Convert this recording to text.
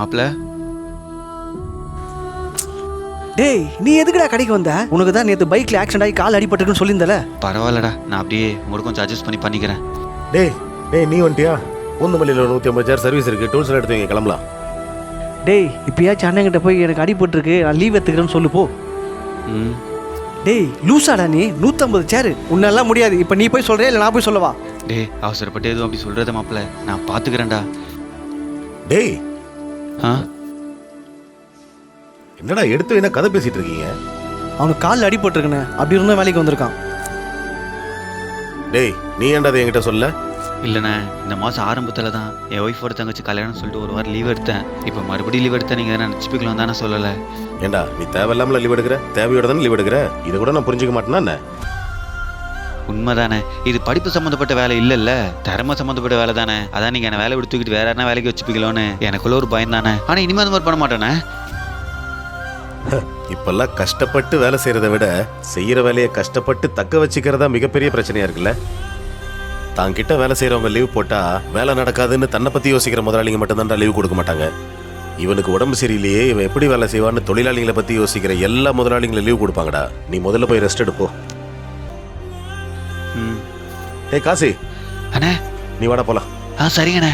மாப்பிள்ள. டேய் நீ எதுக்குடா கடைக்கு வந்த? உனக்கு தான் நேற்று பைக்கில் ஆக்சிடென்ட் ஆகி கால் அடிபட்டிருக்குன்னு சொல்லியிருந்தல. பரவாயில்லடா நான் அப்படியே கொஞ்சம் அட்ஜஸ்ட் பண்ணி பண்ணிக்கிறேன். டேய் டேய் நீ வந்துட்டியா? பூந்தமல்லியில் நூற்றி ஐம்பது சேர் சர்வீஸ் இருக்குது டூல்ஸ் எடுத்து வைங்க கிளம்பலாம். டேய் இப்பயாச்சும் அண்ணங்கிட்ட போய் எனக்கு அடிபட்டிருக்கு நான் லீவ் எடுத்துக்கிறேன்னு சொல்லு போ. ம். டேய் லூசாடா நீ நூற்றம்பது சேரு உன்னெல்லாம் முடியாது இப்போ நீ போய் சொல்றியா இல்லை நான் போய் சொல்லவா? டேய் அவசரப்பட்டு எதுவும் அப்படி சொல்கிறத மாப்பிள்ள நான் பார்த்துக்கிறேன்டா டேய் என்னடா எடுத்து என்ன கதை பேசிட்டு இருக்கீங்க? அவனுக்கு காலில் அடிபட்டிருக்குண்ணே அப்படி இருந்தால் வேலைக்கு வந்திருக்கான். டேய் நீ ஏன்டா அதை என்கிட்ட சொல்ல? இல்லைண்ணே இந்த மாதம் ஆரம்பத்தில் தான் என் ஒய்ஃபோட தங்கச்சி கல்யாணம் சொல்லிட்டு ஒரு வாரம் லீவ் எடுத்தேன். இப்போ மறுபடியும் லீவ் எடுத்தேன் நீங்கள் நினச்சிப்பிக்கலாம் தானே சொல்லலை. ஏண்டா நீ தேவையில்லாமல லீவ் எடுக்கிற? தேவையோட தானே லீவ் எடுக்கிற? இதை கூட நான் புரிஞ்சுக்க மாட்டேனா என்ன? உண்மைதானே? இது படிப்பு சம்மந்தப்பட்ட வேலை இல்லைல்ல. திறமை சம்மந்தப்பட்ட வேலை தானே. அதான் நீங்கள் என்ன வேலை விட்டு தூக்கிட்டு வேற யாருனா வேலைக்கு வச்சுப்பீங்களோன்னு எனக்குள்ள ஒரு பயம் தானே? ஆனால் இனிமேல் அந்த மாதிரி பண்ண மாட்டேனே. இப்பெல்லாம் கஷ்டப்பட்டு வேலை செய்கிறத விட செய்கிற வேலையை கஷ்டப்பட்டு தக்க வச்சுக்கிறதா மிகப்பெரிய பிரச்சனையாக இருக்குல்ல? தாங்கிட்ட வேலை செய்கிறவங்க லீவ் போட்டால் வேலை நடக்காதுன்னு தன்னை பற்றி யோசிக்கிற முதலாளிங்க மட்டும்தான் லீவ் கொடுக்க மாட்டாங்க. இவனுக்கு உடம்பு சரியில்லையே இவன் எப்படி வேலை செய்வான்னு தொழிலாளிகளை பற்றி யோசிக்கிற எல்லா முதலாளிங்களும் லீவ் கொடுப்பாங்கடா. நீ முதல்ல போய் ரெஸ்ட் எடுப்போ. ஏய் காசி. அண்ணே. நீ வாடா போலாம். ஆ சரிங்கண்ணே.